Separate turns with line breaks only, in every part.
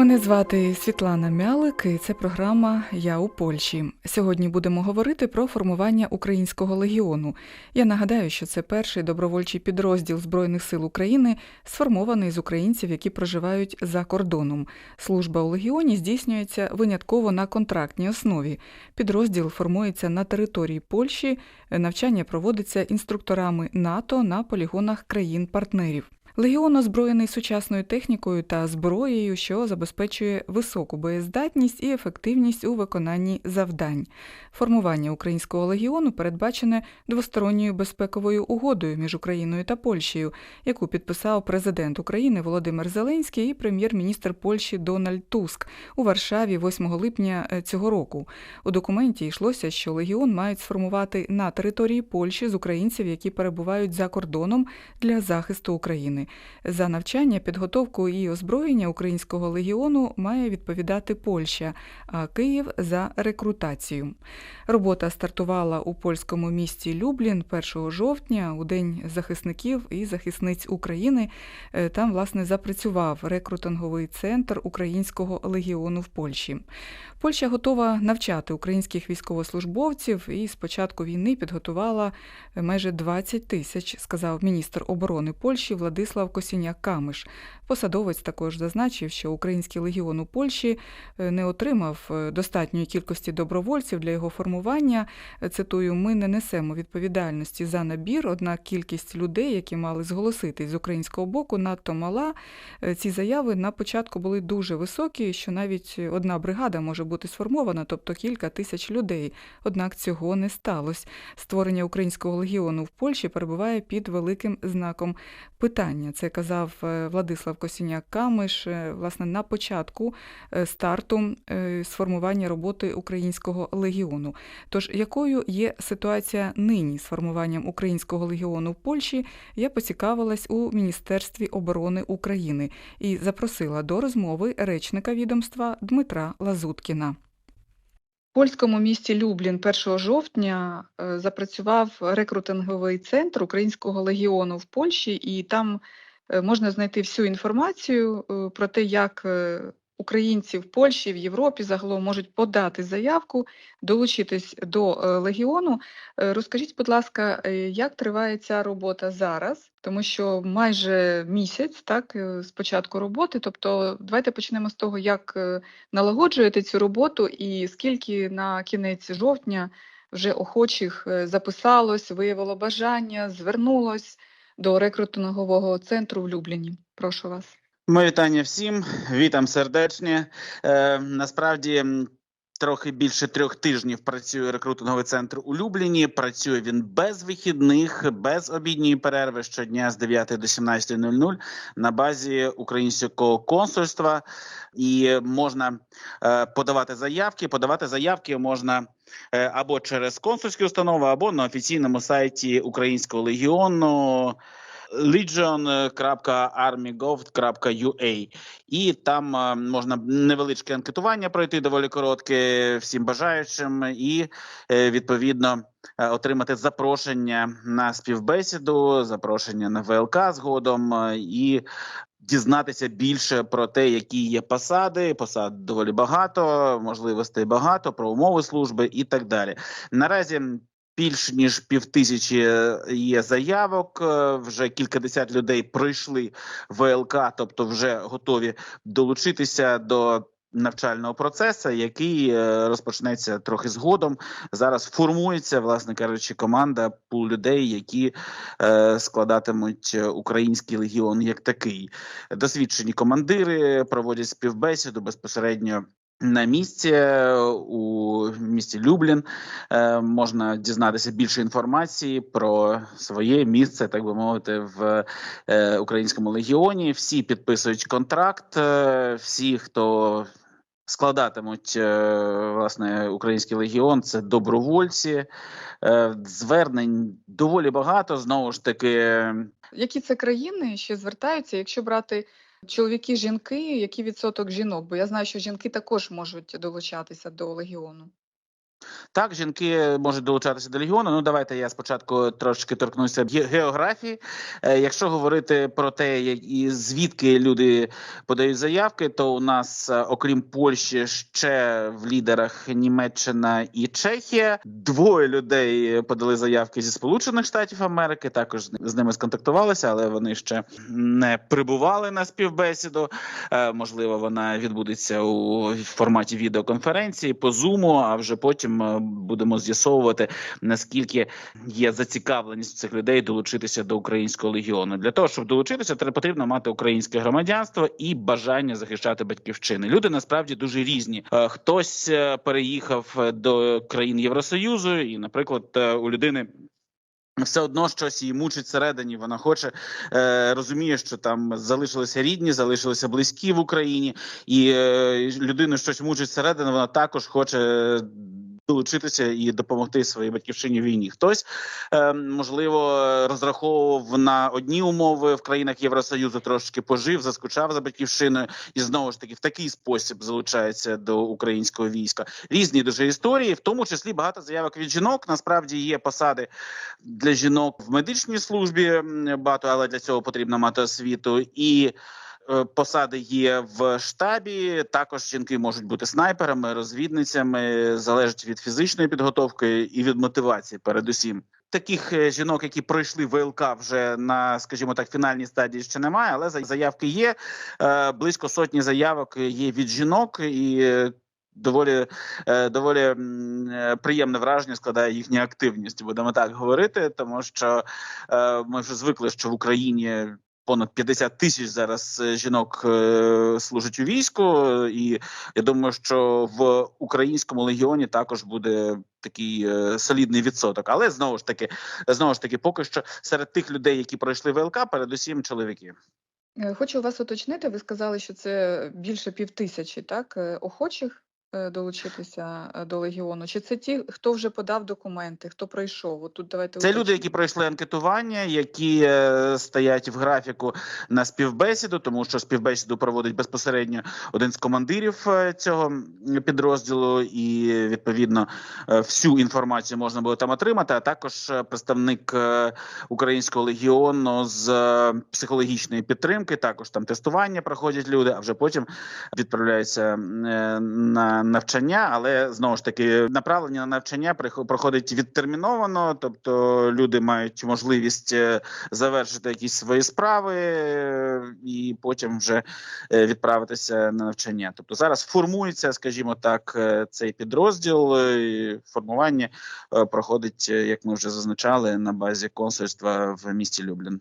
Мене звати Світлана Мялик, і це програма Я у Польщі. Сьогодні будемо говорити про формування українського легіону. Я нагадаю, що це перший добровольчий підрозділ Збройних сил України, сформований з українців, які проживають за кордоном. Служба у легіоні здійснюється винятково на контрактній основі. Підрозділ формується на території Польщі. Навчання проводиться інструкторами НАТО на полігонах країн-партнерів. Легіон озброєний сучасною технікою та зброєю, що забезпечує високу боєздатність і ефективність у виконанні завдань. Формування українського легіону передбачене двосторонньою безпековою угодою між Україною та Польщею, яку підписав президент України Володимир Зеленський і прем'єр-міністр Польщі Дональд Туск у Варшаві 8 липня е, цього року. У документі йшлося, що легіон мають сформувати на території Польщі з українців, які перебувають за кордоном для захисту України. За навчання, підготовку і озброєння українського легіону має відповідати Польща, а Київ за рекрутацію. Робота стартувала у польському місті Люблін 1 жовтня, у День захисників і захисниць України. Е, Там, власне, запрацював рекрутинговий центр українського легіону в Польщі. Польща готова навчати українських військовослужбовців і з початку війни підготувала майже 20 тисяч, сказав міністр оборони Польщі Владислав Косіняк-Камиш. Посадовець також зазначив, що український легіон у Польщі е, не отримав е, достатньої кількості добровольців для його формування. Е, Цитую, ми не несемо відповідальності за набір, однак кількість людей, які мали зголоситись з українського боку, надто мала. Ці заяви на початку були дуже високі, що навіть одна бригада може бути сформована, тобто кілька тисяч людей. Однак цього не сталося. Створення українського легіону в Польщі перебуває під великим знаком питання. Це казав е, Владислав Косіняк-Камиш, е, власне, на початку е, старту сформування роботи українського легіону. Тож, якою є ситуація нині з формуванням українського легіону в Польщі, я поцікавилась у Міністерстві оборони України і запросила до розмови речника відомства Дмитра Лазуткіна. Польському місті Люблін 1 жовтня е, запрацював рекрутинговий центр українського легіону в Польщі, і там е, можна знайти всю інформацію е, про те, як українці в Польщі, в Європі загалом можуть подати заявку, долучитись до е, легіону. Е, Розкажіть, будь ласка, е, як триває ця робота зараз? Тому що майже місяць, так, з початку роботи. Тобто, давайте почнемо з того, як налагоджуєте цю роботу і скільки на кінець жовтня вже охочих записалось, виявило бажання, звернулось до рекрутингового центру в Любліні. Прошу вас.
Моє вітання всім, вітам сердечні. Е, насправді трохи більше трьох тижнів працює рекрутинговий центр у Любліні. Працює він без вихідних, без обідньої перерви щодня з 9 до 17.00 на базі українського консульства. І можна е, подавати заявки. Подавати заявки можна е, або через консульські установи, або на офіційному сайті Українського легіону legion.armygov.ua і там е, можна невеличке анкетування пройти доволі коротке всім бажаючим, і е, відповідно е, отримати запрошення на співбесіду, запрошення на ВЛК згодом і. Дізнатися більше про те, які є посади, посад доволі багато, можливостей багато, про умови служби і так далі. Наразі більш ніж півтисячі е, є заявок. е, Вже кількадесят людей пройшли ВЛК, тобто вже готові долучитися до. Навчального процесу, який е, розпочнеться трохи згодом, зараз формується, власне кажучи, команда пул людей, які е, складатимуть український легіон як такий. Досвідчені командири проводять співбесіду безпосередньо на місці е, у місті Люблін е, можна дізнатися більше інформації про своє місце, так би мовити, в е, українському легіоні. Всі підписують контракт, всі, хто складатимуть власне український легіон, це добровольці. Звернень доволі багато. Знову ж таки,
Які це країни ще звертаються, якщо брати чоловіки, жінки, який відсоток жінок? Бо я знаю, що жінки також можуть долучатися до легіону.
Так, жінки можуть долучатися до легіону. Ну давайте я спочатку трошки торкнуся ге- географії. Е, Якщо говорити про те, звідки люди подають заявки, то у нас, е, окрім Польщі, ще в лідерах Німеччина і Чехія. Двоє людей подали заявки зі Сполучених Штатів Америки. Також з- з ними сконтактувалися, але вони ще не прибували на співбесіду. Е, Можливо, вона відбудеться у форматі відеоконференції по зуму. А вже потім е, будемо з'ясовувати наскільки є зацікавленість цих людей долучитися до українського легіону. Для того щоб долучитися, треба потрібно мати українське громадянство і бажання захищати батьківщини. Люди насправді дуже різні. Е, Хтось е, переїхав до країн Євросоюзу, і, наприклад, у людини. Все одно щось її мучить всередині. Вона хоче е, розуміє, що там залишилися рідні, залишилися близькі в Україні, і е, людину щось мучить всередині. Вона також хоче долучитися і допомогти своїй батьківщині в війні. Хтось е, можливо розраховував на одні умови в країнах Євросоюзу, трошки пожив, заскучав за батьківщиною, і знову ж таки в такий спосіб залучається до українського війська. Різні дуже історії, в тому числі багато заявок від жінок. Насправді є посади для жінок в медичній службі багато, але для цього потрібно мати освіту і. Е, Посади є в штабі. Також жінки можуть бути снайперами, розвідницями, залежить від фізичної підготовки і від мотивації. Передусім, таких е, жінок, які пройшли ВЛК вже на, скажімо так, фінальній стадії ще немає, але за- заявки є. Е, Близько сотні заявок є від жінок і. Доволі доволі приємне враження складає їхня активність. Будемо так говорити, тому що ми вже звикли, що в Україні понад 50 тисяч зараз е, жінок е, служать у війську, і я думаю, що в українському легіоні також буде такий е, солідний відсоток. Але знову ж таки, знову ж таки, поки що серед тих людей, які пройшли ВЛК, передусім чоловіки.
Хочу вас уточнити, ви сказали, що це більше півтисячі, так, охочих долучитися е, до легіону. Чи це ті, хто вже подав документи, хто пройшов? От тут давайте
Це люди, які пройшли анкетування, які е, стоять в графіку на співбесіду, тому що співбесіду проводить безпосередньо один з командирів е, цього підрозділу, і відповідно е, всю інформацію можна було там отримати. А також е, представник е, українського легіону з е, психологічної підтримки. Також там тестування проходять люди, а вже потім відправляються е, на навчання. Але знову ж таки направлення на навчання проходить відтерміновано, тобто люди мають можливість е, завершити якісь свої справи і потім вже е, відправитися на навчання. Тобто зараз формується, скажімо так, е, цей підрозділ. і Формування проходить, як ми вже зазначали, на базі консульства в місті Люблін.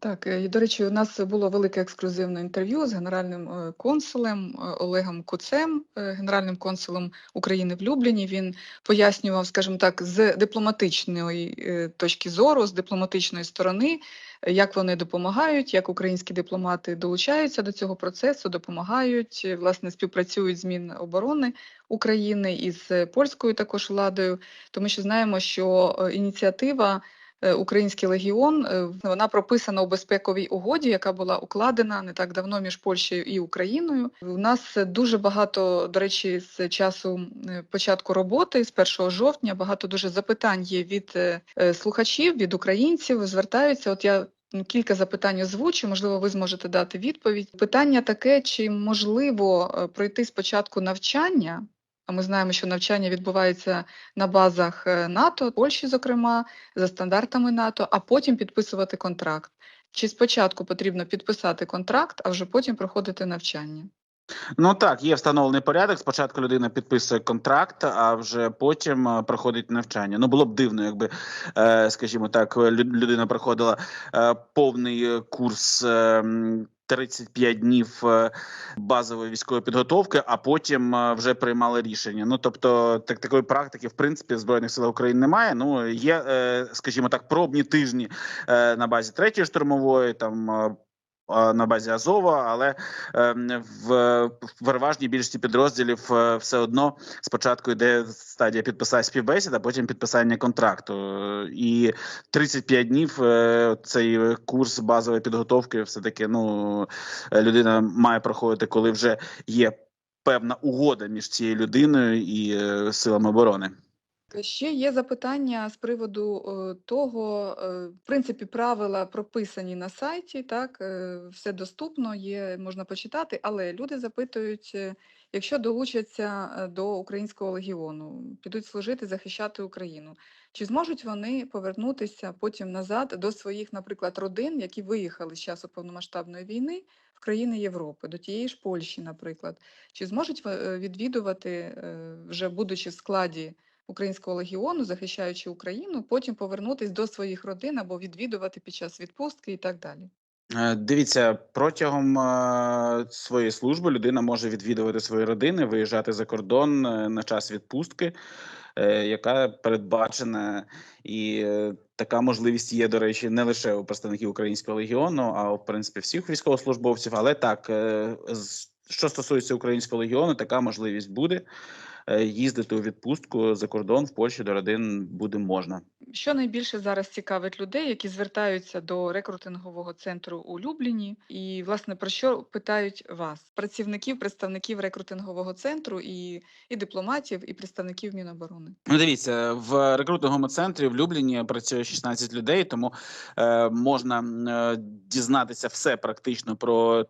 Так, е, і, до речі, у нас було велике ексклюзивне інтерв'ю з генеральним е, консулем е, Олегом Куцем, генеральним консулом України в Любліні. Він пояснював, скажімо так, з дипломатичної точки зору, з дипломатичної сторони, як вони допомагають, як українські дипломати долучаються до цього процесу, допомагають, власне, співпрацюють з Міноборони України із польською також владою, тому що знаємо, що ініціатива Український легіон е, вона прописана у безпековій угоді, яка була укладена не так давно між Польщею і Україною. У нас е, дуже багато, до речі, з часу е, початку роботи, з 1 жовтня, багато дуже запитань є від е, е, слухачів, від українців. Звертаються. От я кілька запитань озвучу, можливо, ви зможете дати відповідь. Питання таке: чи можливо е, пройти спочатку навчання? Ми знаємо, що навчання відбувається на базах е, НАТО, Польщі, зокрема, за стандартами НАТО, а потім підписувати контракт. Чи спочатку потрібно підписати контракт, а вже потім проходити навчання?
Ну так, є встановлений порядок. Спочатку людина підписує контракт, а вже потім е, проходить навчання. Ну було б дивно, якби, е, скажімо так, лю- людина проходила е, повний курс. е, м, 35 днів базової військової підготовки, а потім вже приймали рішення. Ну тобто, так такої практики в принципі в збройних силах України немає. Ну є, скажімо так, пробні тижні на базі третьої штурмової, там на базі Азова, але ем, в, переважній більшості підрозділів е, все одно спочатку йде стадія підписання співбесід, а потім підписання контракту. І 35 днів е, цей курс базової підготовки все таки ну людина має проходити, коли вже є. певна угода між цією людиною і е, силами оборони.
Ще є запитання з приводу е, того, е, в принципі, правила прописані на сайті, так, е, все доступно, є, можна почитати, але люди запитують, е, якщо долучаться е, до Українського легіону, підуть служити, захищати Україну, чи зможуть вони повернутися потім назад до своїх, наприклад, родин, які виїхали з часу повномасштабної війни в країни Європи, до тієї ж Польщі, наприклад, чи зможуть е, відвідувати, е, вже будучи в складі Українського легіону, захищаючи Україну, потім повернутись до своїх родин або відвідувати під час відпустки і так далі.
Е, Дивіться, протягом е, своєї служби людина може відвідувати свої родини, виїжджати за кордон е, на час відпустки, яка передбачена, і така можливість є, до речі, не лише у представників Українського легіону, а в принципі всіх військовослужбовців. Але так, що стосується Українського легіону, така можливість буде. Е, Їздити у відпустку за кордон в Польщі до родин буде можна.
Що найбільше зараз цікавить людей, які звертаються до рекрутингового центру у Любліні, і власне про що питають вас, працівників, представників рекрутингового центру, і, і дипломатів, і представників Міноборони?
Ну, дивіться, в рекрутинговому центрі в Любліні працює 16 людей, тому е, можна е, дізнатися все практично про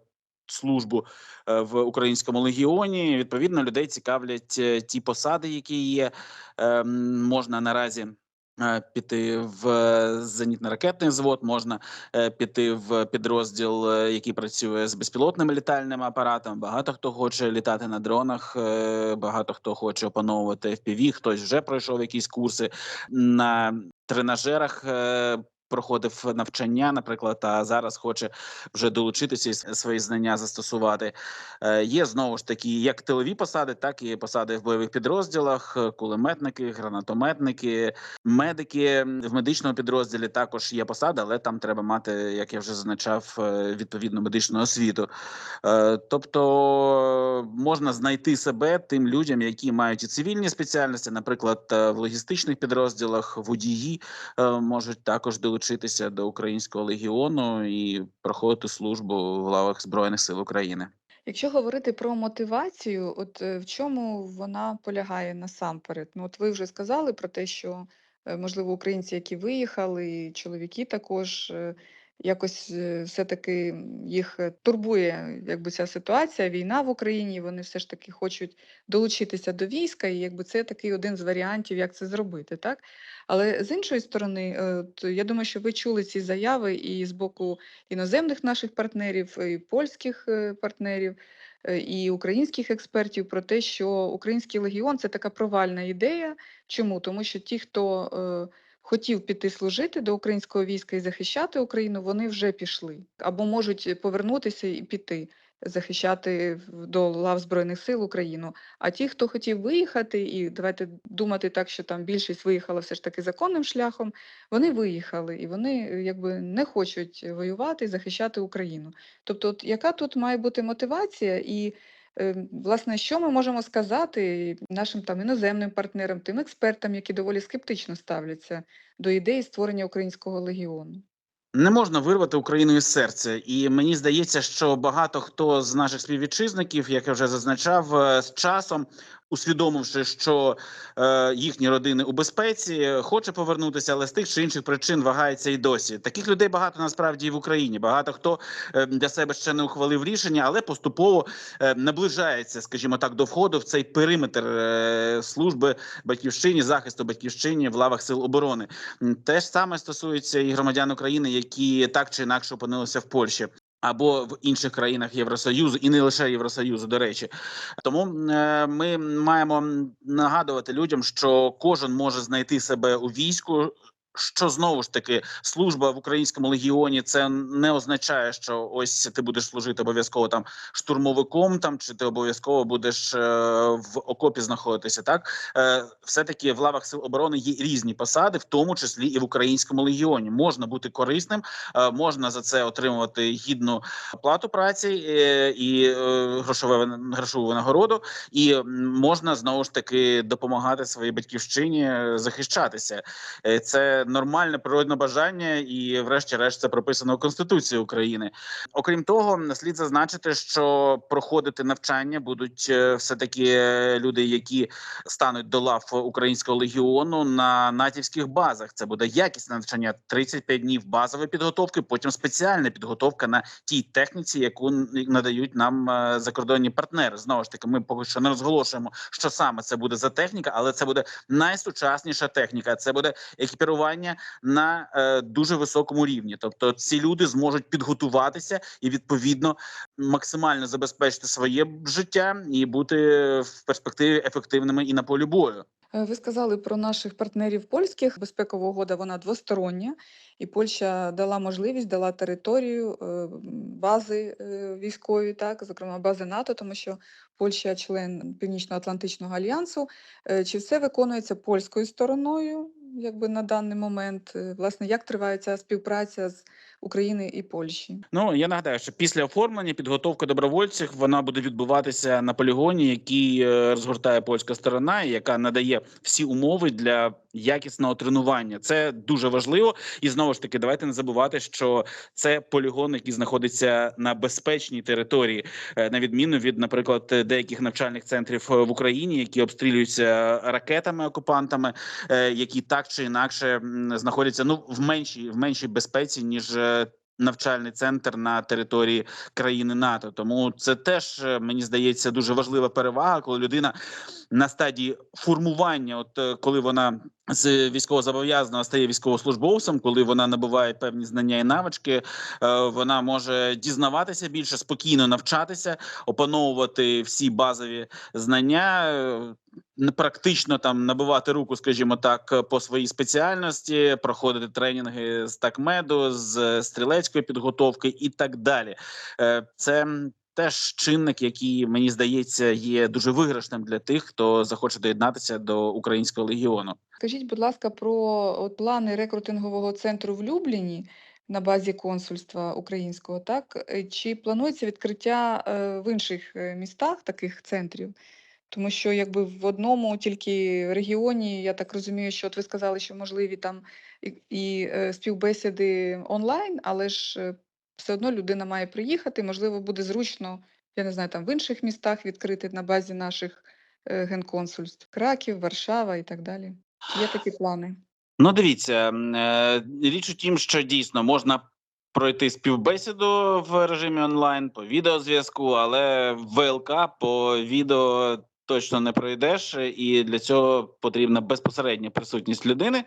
службу е, в українському легіоні. Відповідно, людей цікавлять е, ті посади, які є. Е, можна наразі. е, Піти в зенітно-ракетний взвод, можна піти в підрозділ, який працює з безпілотними літальними апаратами. Багато хто хоче літати на дронах, багато хто хоче опановувати FPV, хтось вже пройшов якісь курси на тренажерах. Проходив навчання, наприклад, а зараз хоче вже долучитися і свої знання застосувати. Е, Є знову ж таки як тилові посади, так і посади в бойових підрозділах, е, кулеметники, гранатометники, медики в медичному підрозділі також є посада, але там треба мати, як я вже зазначав, е, відповідну медичну освіту. Тобто можна знайти себе тим людям, які мають і цивільні спеціальності, наприклад, в логістичних підрозділах, водії можуть також долучитися до українського легіону і проходити службу в лавах збройних сил України.
Якщо говорити про мотивацію, от е, в чому вона полягає насамперед? Ну, от ви вже сказали про те, що е, можливо українці, які виїхали, чоловіки також е, якось е, все-таки їх е, турбує якби ця ситуація, війна в Україні. Вони все ж таки хочуть долучитися до війська, і якби це такий один з варіантів, як це зробити, так? Але з іншої сторони, е, я думаю, що ви чули ці заяви і з боку іноземних наших партнерів, і польських е, партнерів, е, і українських експертів про те, що український легіон це така провальна ідея. Чому? Тому що ті, хто е, хотів піти служити до українського війська і захищати Україну, вони вже пішли або можуть повернутися і піти. Захищати до лав Збройних сил Україну. А ті, хто хотів виїхати, і давайте думати так, що там більшість виїхала все ж таки законним шляхом, вони виїхали і вони е, якби не хочуть воювати захищати Україну. Тобто, от яка тут має бути мотивація, і е, власне, що ми можемо сказати нашим там іноземним партнерам, тим експертам, які доволі скептично ставляться до ідеї створення українського легіону?
Не можна вирвати Україну із серця, і мені здається, що багато хто з наших співвітчизників, як я вже зазначав, е, з часом усвідомивши, що е, їхні родини у безпеці, хоче повернутися, але з тих чи інших причин вагається і досі. Таких людей багато насправді і в Україні. Багато хто е, для себе ще не ухвалив рішення, але поступово е, наближається, скажімо так, до входу в цей периметр е, служби батьківщині, захисту батьківщині в лавах сил оборони. Те ж саме стосується і громадян України, які так чи інакше опинилися в Польщі. Або в інших країнах Євросоюзу, і не лише Євросоюзу, до речі, тому е, ми маємо нагадувати людям, що кожен може знайти себе у війську. Що знову ж таки служба в українському легіоні це не означає, що ось ти будеш служити обов'язково там штурмовиком, там чи ти обов'язково будеш е, в окопі знаходитися. Так е, все таки в лавах сил оборони є різні посади, в тому числі і в українському легіоні. Можна бути корисним, е, можна за це отримувати гідну оплату праці е, і е, грошове грошову винагороду, і можна знову ж таки допомагати своїй батьківщині захищатися. Е, Це нормальне природне бажання, і, врешті-решт, це прописано у Конституції України. Окрім того, слід зазначити, що проходити навчання будуть е, все таки люди, які стануть до лав українського легіону на натівських базах. Це буде якісне навчання 35 днів базової підготовки, потім спеціальна підготовка на тій техніці, яку надають нам е, закордонні партнери. Знову ж таки, ми поки що не розголошуємо, що саме це буде за техніка, але це буде найсучасніша техніка. Це буде екіпірування на е, дуже високому рівні. Тобто, ці люди зможуть підготуватися і відповідно максимально забезпечити своє життя і бути в перспективі ефективними і на полі бою.
Е, Ви сказали про наших партнерів польських. Безпекова угода вона двостороння, і Польща дала можливість, дала територію, е, бази е, військові, так, зокрема бази НАТО, тому що Польща член Північно-Атлантичного альянсу. Чи все виконується польською стороною, якби на даний момент? Е, Власне, як триває ця співпраця з України і Польщі?
Ну я нагадаю, що після оформлення підготовка добровольців вона буде відбуватися на полігоні, який е, розгортає польська сторона, яка надає всі умови для якісного тренування. Це дуже важливо. І знову ж таки, давайте не забувати, що це полігон, який знаходиться на безпечній території, е, на відміну від, наприклад, деяких навчальних центрів е, в Україні, які обстрілюються ракетами окупантами, які так чи інакше знаходяться ну в меншій в меншій безпеці ніж. Навчальний центр на території країни НАТО, тому це теж е, мені здається дуже важлива перевага, коли людина на стадії формування, от е, коли вона з військовозобов'язаного стає військовослужбовцем, коли вона набуває певні знання і навички, е, вона може дізнаватися більше, спокійно навчатися, опановувати всі базові знання. е, практично там набивати руку, скажімо так, по своїй спеціальності, проходити тренінги з такмеду, з стрілецької підготовки і так далі. Е, Це теж чинник, який мені здається є дуже виграшним для тих, хто захоче доєднатися до українського легіону.
Скажіть, будь ласка, про от плани рекрутингового центру в Любліні на базі консульства українського, так? Е, Чи планується відкриття е, в інших е, містах таких центрів? Тому що якби в одному тільки регіоні, я так розумію, що от ви сказали, що можливі там і, і співбесіди онлайн, але ж все одно людина має приїхати, можливо, буде зручно, я не знаю, там в інших містах відкрити на базі наших е, генконсульств, Краків, Варшава і так далі. Є такі плани?
Ну, дивіться, е, річ у тім, що дійсно можна пройти співбесіду в режимі онлайн по відеозв'язку, але ВЛК по відео точно не пройдеш, і для цього потрібна безпосередня присутність людини,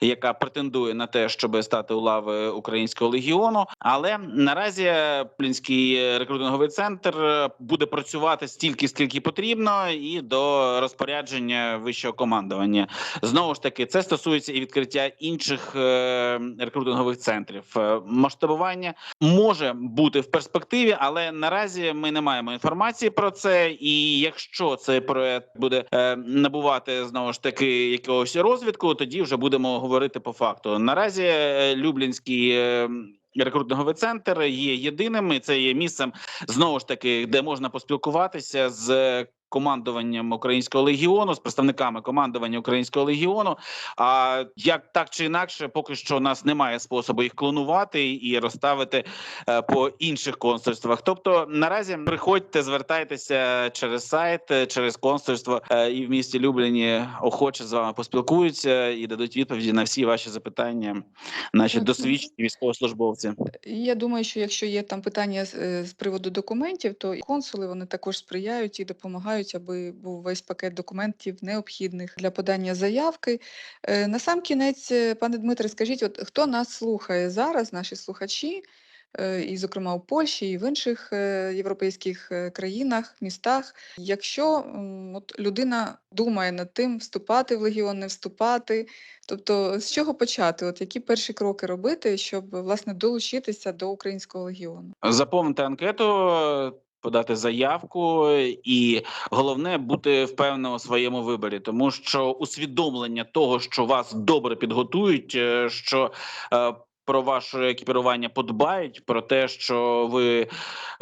яка претендує на те, щоб стати у лави українського легіону. Але наразі Плінський рекрутинговий центр буде працювати стільки, скільки потрібно, і до розпорядження вищого командування. Знову ж таки, це стосується і відкриття інших е, рекрутингових центрів. Е, Масштабування може бути в перспективі, але наразі ми не маємо інформації про це. І якщо цей проект буде е, набувати знову ж таки якогось розвитку, тоді вже будемо говорити по факту. Наразі е, Люблінський. е, Рекрутинговий центр є єдиним, і це є місцем знову ж таки, де можна поспілкуватися з командуванням українського легіону, з представниками командування українського легіону. А як так чи інакше, поки що у нас немає способу їх клонувати і розставити е, по інших консульствах. Тобто, наразі приходьте, звертайтеся через сайт, е, через консульство е, і в місті Любліні охоче з вами поспілкуються і дадуть відповіді на всі ваші запитання. Наші досвідчені військовослужбовці.
Я думаю, що якщо є там питання з, з приводу документів, то і консули вони також сприяють і допомагають, аби був весь пакет документів необхідних для подання заявки. Е, На сам кінець, е, пане Дмитре, скажіть, от хто нас слухає зараз, наші слухачі, е, і, зокрема, у Польщі, і в інших європейських країнах, містах, якщо от людина думає над тим, вступати в легіон, не вступати, тобто з чого почати? От які перші кроки робити, щоб власне долучитися до українського легіону?
Заповнити анкету, подати заявку, і головне бути впевнено у своєму виборі, тому що усвідомлення того, що вас добре підготують, е, що е, про ваше екіпірування подбають, про те, що ви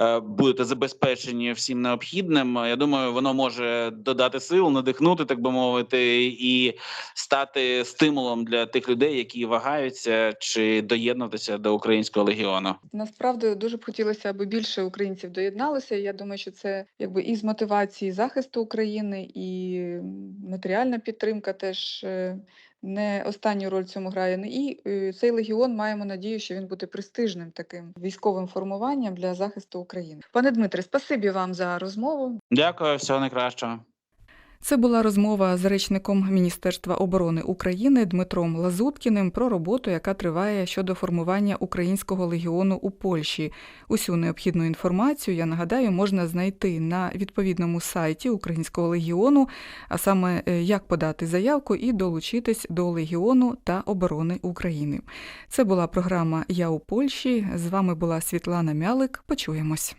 е, будете забезпечені всім необхідним. Я думаю, воно може додати сил, надихнути, так би мовити, і стати стимулом для тих людей, які вагаються чи доєднатися до українського легіону.
Насправді дуже б хотілося, аби більше українців доєдналося. Я думаю, що це якби і з мотивації захисту України, і матеріальна підтримка теж е, не останню роль в цьому грає. І е, цей легіон маємо надію, що він буде престижним таким військовим формуванням для захисту України. Пане Дмитре, спасибі вам за розмову.
Дякую, всього найкращого.
Це була розмова з речником Міністерства оборони України Дмитром Лазуткіним про роботу, яка триває щодо формування українського легіону у Польщі. Усю необхідну інформацію, я нагадаю, можна знайти на відповідному сайті Українського легіону, а саме е, як подати заявку і долучитись до легіону та оборони України. Це була програма Я у Польщі. З вами була Світлана Мялик. Почуємось.